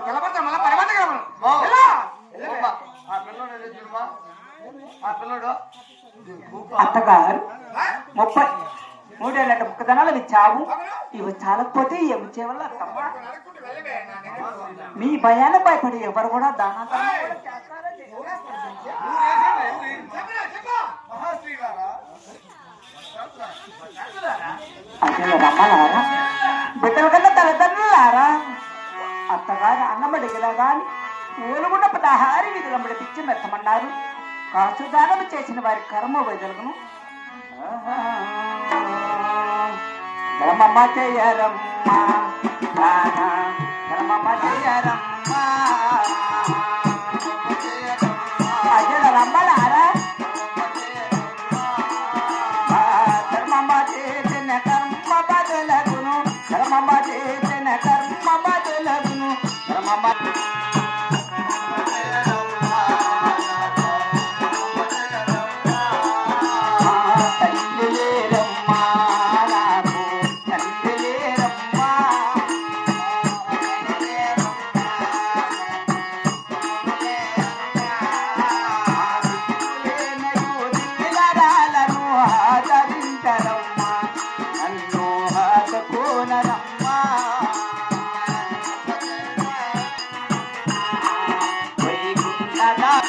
తెల్లబడతా మళ్ళీ పరిగెత్తగలమను ఆ పిల్లడు ఏదో చూడమా ఆ పిల్లడు అత్తగారు ముప్పై మూడేళ్ళ ముక్కదనాలు ఇచ్చావు. ఇవి చాలకపోతే ఏమి అత్తమ్మ దగ్గర. మీ భయాన్ని భయపడి ఎవరు కూడా దాన గాని ఊలుగుండ పదహారు విధులంబడి పిచ్చి మెత్తమన్నారు కాసు దానం చేసిన వారి కర్మ వదలుగును. ధర్మమ్మ చేయరమ్మ ధర్మమ్మ చేయరమ్మ দাদা